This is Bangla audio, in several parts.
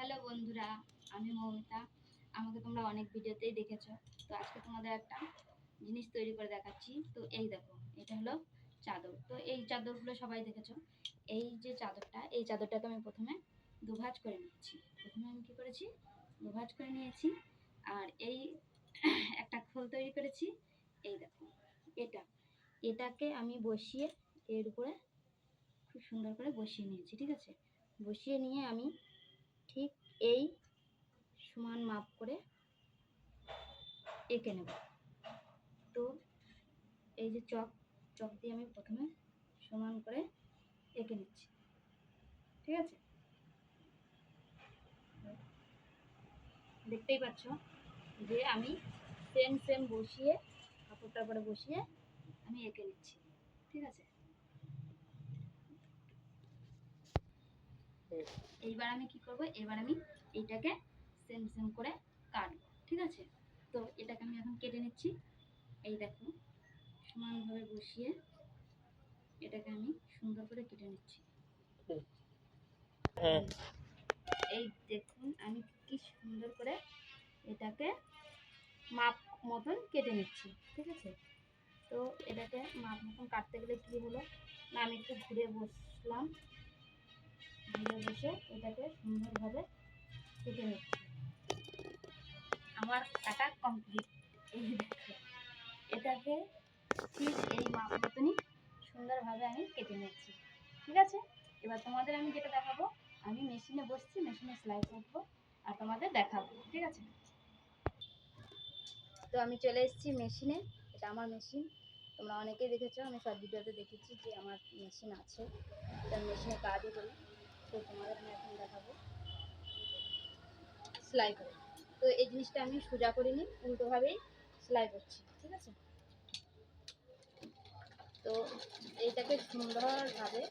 হ্যালো বন্ধুরা, আমি মৌমিতা। আমাকে তোমরা অনেক ভিডিওতেই দেখেছ। তো আজকে তোমাদের একটা জিনিস তৈরি করে দেখাচ্ছি। তো এই দেখো, এটা হলো চাদর। তো এই চাদরগুলো সবাই দেখেছ? এই যে চাদরটা, এই চাদরটাকে আমি প্রথমে দুভাজ করে নিয়েছি। প্রথমে আমি কী করেছি? দুভাজ করে নিয়েছি। আর এই একটা খোল তৈরি করেছি। এই দেখো, এটা। এটাকে আমি বসিয়ে এর উপরে খুব সুন্দর করে বসিয়ে নিয়েছি, ঠিক আছে? বসিয়ে নিয়ে আমি ঠিক এই সমান মাপ করে এঁকে নেব। তো এই যে চক চক দিয়ে আমি প্রথমে সমান করে এঁকে নিচ্ছি। ঠিক আছে? দেখতেই পাচ্ছ যে আমি সেম সেম বসিয়ে কাপড়টার পরে বসিয়ে আমি এঁকে নিচ্ছি। ঠিক আছে? এইবার আমি কি করব? এবার আমি এইটাকে সেম সেম করে কাটবো ঠিক আছে? তো এটাকে আমি এখন কেটে নিচ্ছি। এই দেখো সমানভাবে বসিয়ে এটাকে আমি সুন্দর করে কেটে নিচ্ছি। হ্যাঁ। এই দেখুন আমি কি সুন্দর করে এটাকে মাপ মতন কেটে নিচ্ছি ঠিক আছে? তো এটাকে মাপ মতন কাটতে গেলে কী হলো? না আমি একটু ঘুরে বসলাম। বসে এটাকে সুন্দরভাবে কেটে নিচ্ছি। আমার কাটা কমপ্লিট এই দেখো, এটাকে ঠিক এই মাপ মতনই সুন্দরভাবে আমি কেটে নিচ্ছি। ঠিক আছে? এবার তোমাদের আমি যেটা দেখাবো, আমি মেশিনে বসছি মেশিনে সেলাই করব আর তোমাদের দেখাবো। ঠিক আছে? তো আমি চলে এসেছি মেশিনে এটা আমার মেশিন তোমরা অনেকেই দেখেছ, আমি সব ভিডিওতে দেখেছি যে আমার মেশিন আছে। এটা মেশিনে কাজও করি। তো তোমাদের আমি এখন দেখাবো। সেলাই করে। তো এই জিনিসটা আমি সোজা করিনি উল্টোভাবেই সেলাই করছি, ঠিক আছে? তো এইটাকে সুন্দরভাবে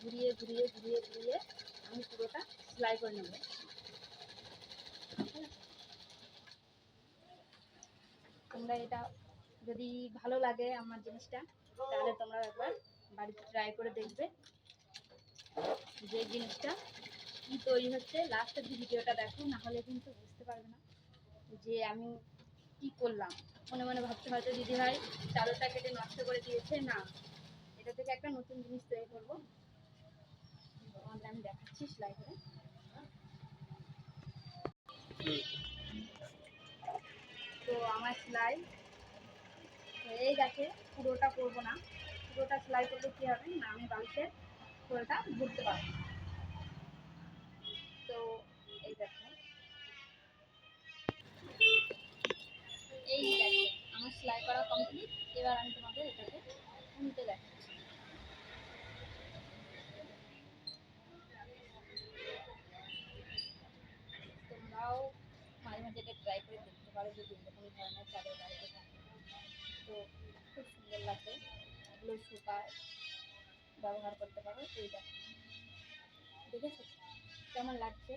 ঘুরিয়ে ঘুরিয়ে ঘুরিয়ে ঘুরিয়ে আমি পুরোটা সেলাই করে নেব। তোমরা এটা যদি ভালো লাগে আমার জিনিসটা, তাহলে তোমরা একবার বাড়িতে ট্রাই করে দেখবে। যে জিনিসটা কি তৈরি হচ্ছে লাস্টের যে ভিডিওটা দেখো, না হলে কিন্তু বুঝতে পারবে না যে আমি কি করলাম। মনে মনে ভাবতে হয়তো দিদি ভাই চাদরটা কেটে নষ্ট করে দিয়েছে। না, এটা থেকে একটা নতুন জিনিস তৈরি করব। আমি দেখাচ্ছি সেলাই করে তো আমার সেলাই হয়ে গেছে পুরোটা করব না। পুরোটা সেলাই করলে কী হবে? না, আমি বালিশের পুরোটা ঘুরতে পারব। তো এই দেখো। এই আমার সেলাই করা কমপ্লিট এবার আমি তোমাদের এটাকে উল্টে দেখাচ্ছি। তোমরাও মাঝে মাঝে এটা ট্রাই করে দেখতে পারো যদি এরকম ধরনের চাদর বাড়িতে থাকে তো খুব সুন্দর লাগে এগুলো শুকায়। ব্যবহার করতে পারো এই দেখো দেখেছ? কেমন লাগছে?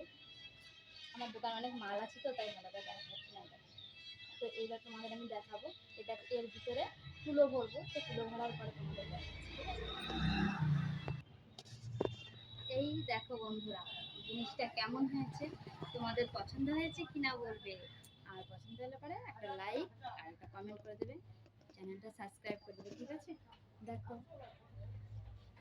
আমার দোকানে অনেক মাল আছে তো, তাই ভালো করে দেখা তো এইবার তোমাদের আমি দেখাবো। এটা এর ভিতরে তুলো ভরবো, তো তুলো ভরার পরে তোমাদের ঠিক আছে? এই দেখো বন্ধুরা, জিনিসটা কেমন হয়েছে? তোমাদের পছন্দ হয়েছে কিনা বলবে? আর পছন্দ হলে পরে একটা লাইক আর একটা কমেন্ট করে দেবে। চ্যানেলটা সাবস্ক্রাইব করে দেবে, ঠিক আছে? দেখো।